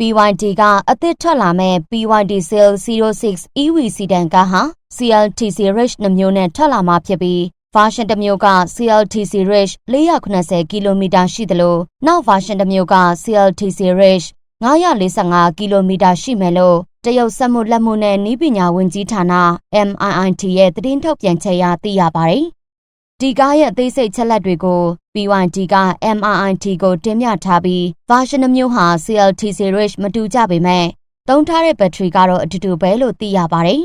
BYD ကအသစ်ထွက်လာမဲ့ BYD Seal 06 EV စီဒန်ကားဟာ CLTC Rich နှမျိုးနဲ့ထွက်လာမှာဖြစ်ပြီး version တစ်မျိုးက CLTC Rich 480ကီလိုမီတာရှိသလိုနောက် version တစ်မျိုးက CLTC Rich 945ကီလိုမီတာရှိမယ်လို့တရုတ်စက်မှုလက်မှုနဲ့ဤပညာဝန်ကြီးဌာန MIIT ရဲ့သတင်းထုတ်ပြန်ချက်အရသိရပါတယ်။ဒီကားရဲ့အသေးစိတ်ချက်လက်တွေကို BYD က MIIT ကိုတင်ပြထားပြီး version မျိုးဟာ CLTC Rich မတူကြပေမဲ့သုံးထားတဲ့ဘက်ထရီကတော့အတူတူပဲလို့သိရပါတယ်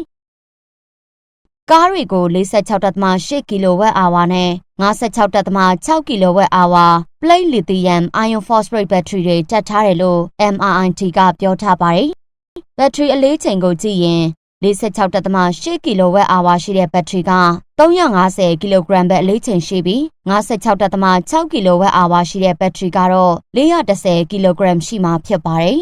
။ကားတွေကို46.8 kWh နဲ့56.6 kWh plate lithium iron phosphate battery တွေတက်ထားတယ်လို့ MIIT ကပြောထားပါတယ်။ဘက်ထရီအလေးချိန်ကိုကြည့်ရင် 46.8 kWh ရှိတဲ့ဘက်ထရီက350 kg ပဲအလေးချိန်ရှိပြီး56.6 kWh ရှိတဲ့ဘက်ထရီကတော့410 kg ရှိမှာဖြစ်ပါတယ်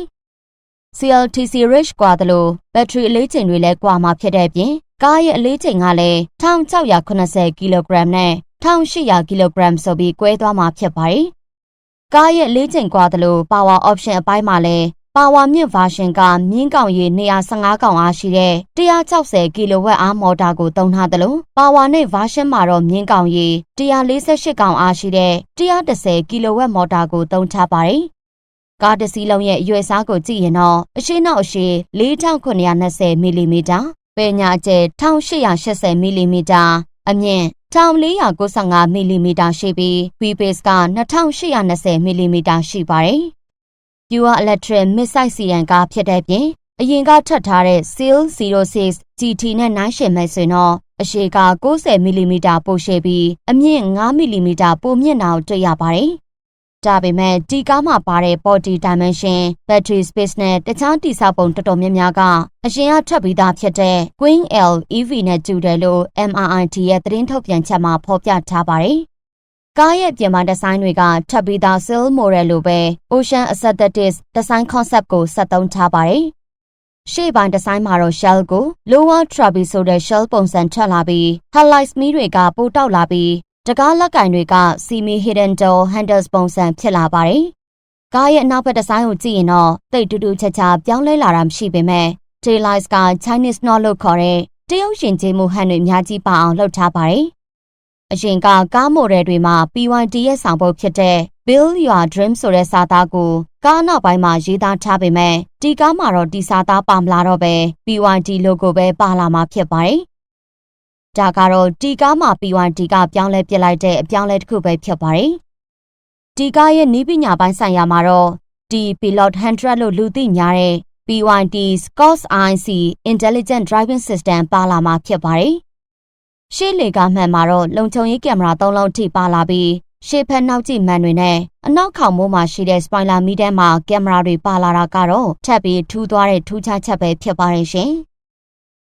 ။ CLTC Rich กว่าသလိုဘက်ထရီအလေးချိန်တွေလည်းกว่าမှာဖြစ်တဲ့အပြင်ကားရဲ့အလေးချိန်ကလည်း1680 kg နဲ့1800 kg ဆိုပြီးကွဲသွားမှာဖြစ်ပါတယ်။ကားရဲ့လေးချိန်กว่าသလို power option အပိုင်းမှာလည်း ပါဝါမြင့် version ကမြင်းကောင်ရည်215ကောင်အားရှိတဲ့160 kW အားမော်တာကိုသုံးထားသလိုပါဝါနဲ့ version မှာတော့မြင်းကောင်ရည်148ကောင်အားရှိတဲ့110 kW မော်တာကိုသုံးထားပါတယ်။ကားတစ်စီးလုံးရဲ့အရွယ်စားကိုကြည့်ရင်တော့အရှိနောက်အရှိ4920မီလီမီတာပေညာကျဲ1880မီလီမီတာအမြင့်1495မီလီမီတာရှိပြီး wheelbase က2820မီလီမီတာရှိပါတယ်။ Pure Electric Missile စီရန်ကားဖြစ်တဲ့ပြင်အရင်ကထွက်ထားတဲ့ Seal 06 GT နဲ့နှိုင်းယှဉ်မယ်ဆိုရင်တော့အရှည်က90မီလီမီတာပိုရှည်ပြီးအမြင့်9မီလီမီတာပိုမြင့်တာကိုတွေ့ရပါတယ်။ဒါပေမဲ့ဒီကားမှာပါတဲ့ body dimension, battery space နဲ့တခြားတိစောက်ပုံတော်တော်များများကအရင်ကထွက်ပြီးသားဖြစ်တဲ့ Queen L EV နဲ့တူတယ်လို့ MRIT ရဲ့သတင်းထုတ်ပြန်ချက်မှာဖော်ပြထားပါတယ်။ ကားရဲ့ပြင်ပဒီဇိုင်းတွေကထပ်ပြီးသား Seal Model လိုပဲ Ocean Aesthetics Design Concept ကိုဆက်သုံးထားပါတယ်။ရှေ့ပိုင်းဒီဇိုင်းမှာတော့ shell ကို lower trabi ဆိုတဲ့ shell ပုံစံထွက်လာပြီး headlights မီးတွေကပိုတောက်လာပြီးတကားလက်ကင်တွေက semi hidden door handles ပုံစံဖြစ်လာပါတယ်။ကားရဲ့အနောက်ဘက်ဒီဇိုင်းကိုကြည့်ရင်တော့တိတ်တူတူချာချာပြောင်းလဲလာတာမရှိပေမဲ့ tail lights က Chinese knot လို့ခေါ်တဲ့တရုတ်ရှင်ကျေးမှုဟန်တွေအများကြီးပါအောင်လုပ်ထားပါတယ်။ အရင်ကကားမိုဒယ်တွေမှာ P1T ရဲ့ဆောင်ပုဒ်ဖြစ်တဲ့ Build Your Dream ဆိုတဲ့စာသားကိုကားနောက်ပိုင်းမှာရေးသားထားပေမဲ့ဒီကားမှာတော့ဒီစာသားပါမလာတော့ပဲ P1T logo ပဲပါလာမှာဖြစ်ပါတယ်။ဒါကတော့ဒီကားမှာ P1T ကပြောင်းလဲပြစ်လိုက်တဲ့အပြောင်းလဲတစ်ခုပဲဖြစ်ပါတယ်။ဒီကားရဲ့နီးပညာပိုင်းဆိုင်ရာမှာတော့ဒီ Pilot 100လို့လူသိများတဲ့ P1T Scos IC Intelligent Driving System ပါလာမှာဖြစ်ပါတယ်။ ရှေ့လေကမှန်မှာတော့လုံခြုံရေးကင်မရာ၃လုံးထိပါလာပြီးရှေ့ဖက်နောက်ကြည့်မှန်တွေနဲ့အနောက်ခေါင်မိုးမှာရှိတဲ့စပိုင်လာမီတဲမှာကင်မရာတွေပါလာတာကတော့ထပ်ပြီးထူးသွားတဲ့ထူးခြားချက်ပဲဖြစ်ပါတယ်ရှင်။